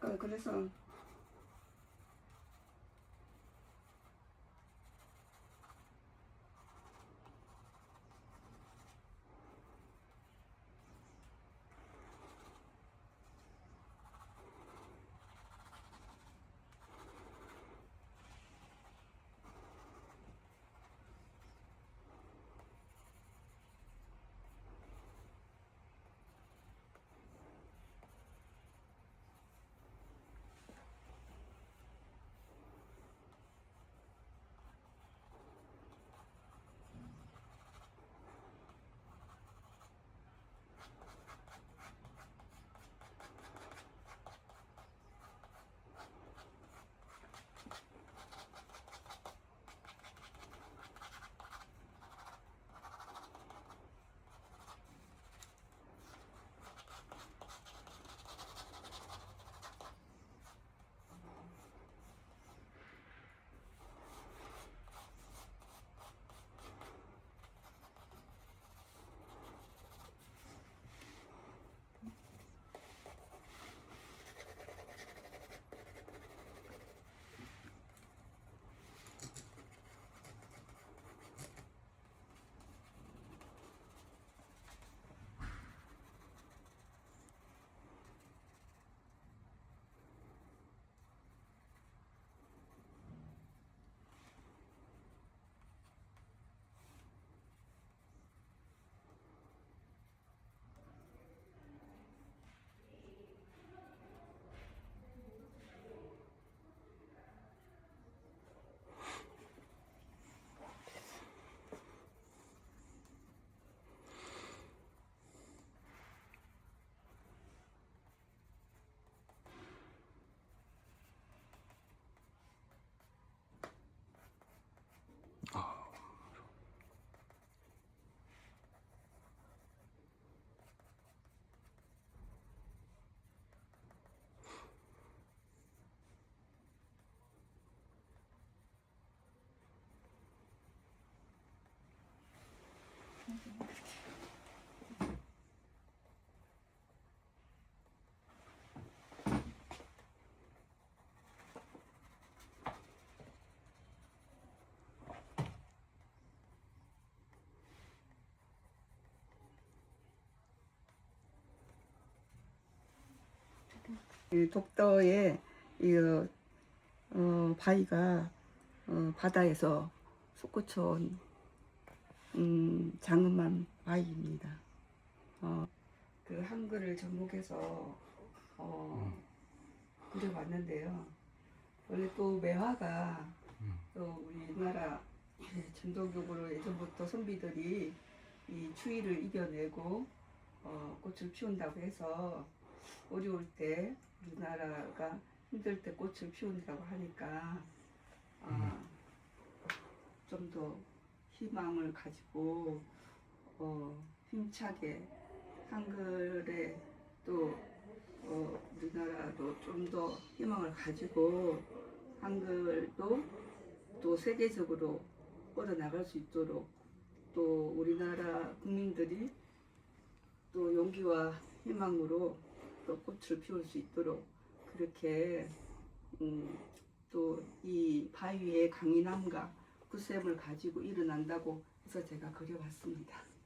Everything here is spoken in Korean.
Hakan Kılıçhan 독도에 이 어, 바위가 어, 바다에서 솟구쳐 온 음, 장엄한 바위입니다. 어, 그 한글을 접목해서 어, 그려봤는데요. 원래 또 매화가 또 우리나라 전통적으로 예전부터 선비들이 이 추위를 이겨내고 어, 꽃을 피운다고 해서 어려울 때 우리나라가 힘들 때 꽃을 피운다고 하니까 아, 좀 더 희망을 가지고 어, 힘차게 한글에 또 어, 우리나라도 좀 더 희망을 가지고 한글도 또 세계적으로 뻗어나갈 수 있도록 또 우리나라 국민들이 또 용기와 희망으로 또 꽃을 피울 수 있도록 그렇게 음, 또 이 바위의 강인함과 굳셈을 가지고 일어난다고 해서 제가 그려봤습니다.